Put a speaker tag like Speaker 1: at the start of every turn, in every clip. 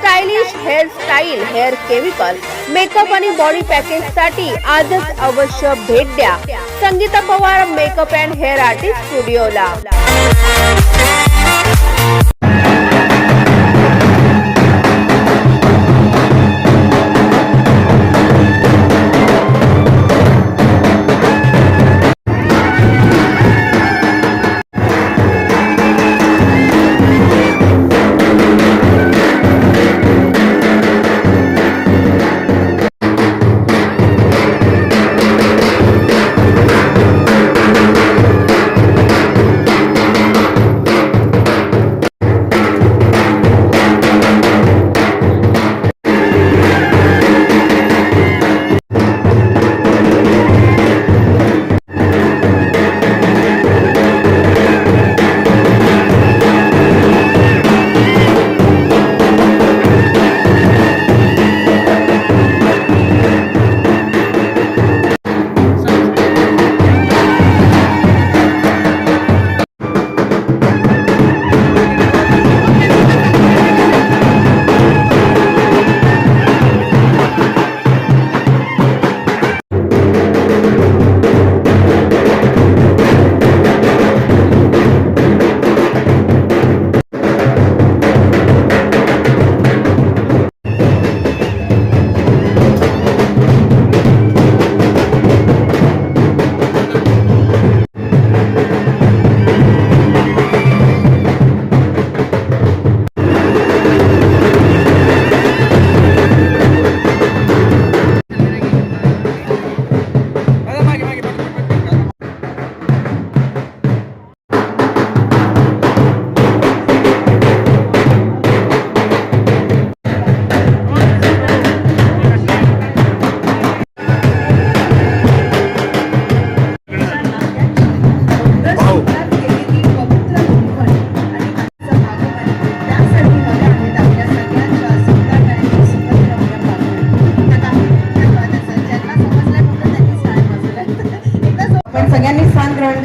Speaker 1: stylish hair style hair chemical makeup आणि body पॅकेजसाठी आजच अवश्य भेट द्या. Sangeeta Pawar makeup and hair artist स्टुडिओला.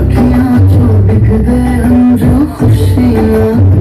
Speaker 2: अखियां जो दिख दे हम जो खुशियां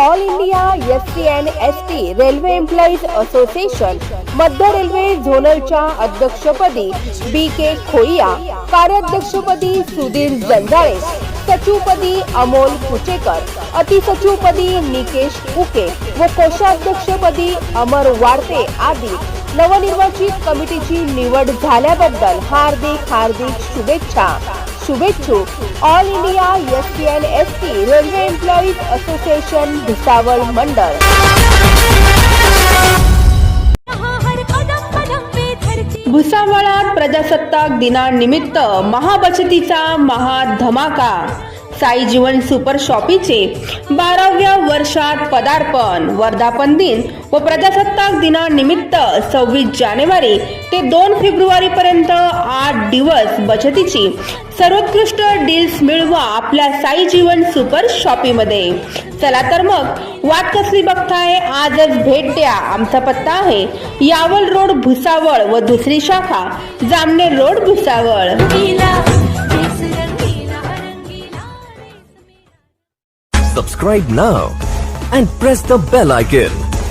Speaker 1: all India S T and S T railway employees association मध्य रेल्वे झोनलच्या अध्यक्षपदी बी के खोईया कार्याध्यक्षपदी सुधीर जंजाळे सचिवपदी अमोल कुचेकर अतिसचिवपदी निकेश उके व कोषाध्यक्षपदी अमर वाडते आदी नवनिर्वाचित कमिटीची निवड झाल्याबद्दल हार्दिक हार्दिक शुभेच्छा. शुभेच्छुक all India S T N S T railway employees association Bhusawal मंडळ भुसावळात प्रजासत्ताक दिनानिमित्त महाबचतीचा महाधमाका साई जीवन सुपर शॉपीचे बाराव्या वर्षात पदार्पण वर्धापन दिन व प्रजासत्ताक दिनानिमित्त सव्वीस जानेवारी ते दोन फेब्रुवारी पर्यंत आठ दिवस बचतीची सर्वोत्कृष्ट डील्स मिळवा आपल्या साई जीवन सुपर शॉपीमध्ये. चला तर मग वाट कसली बघताय? आजच भेट द्या. आमचा पत्ता आहे यावल रोड भुसावळ व दुसरी शाखा Jamner road Bhusawal.
Speaker 3: Subscribe now and press the bell icon.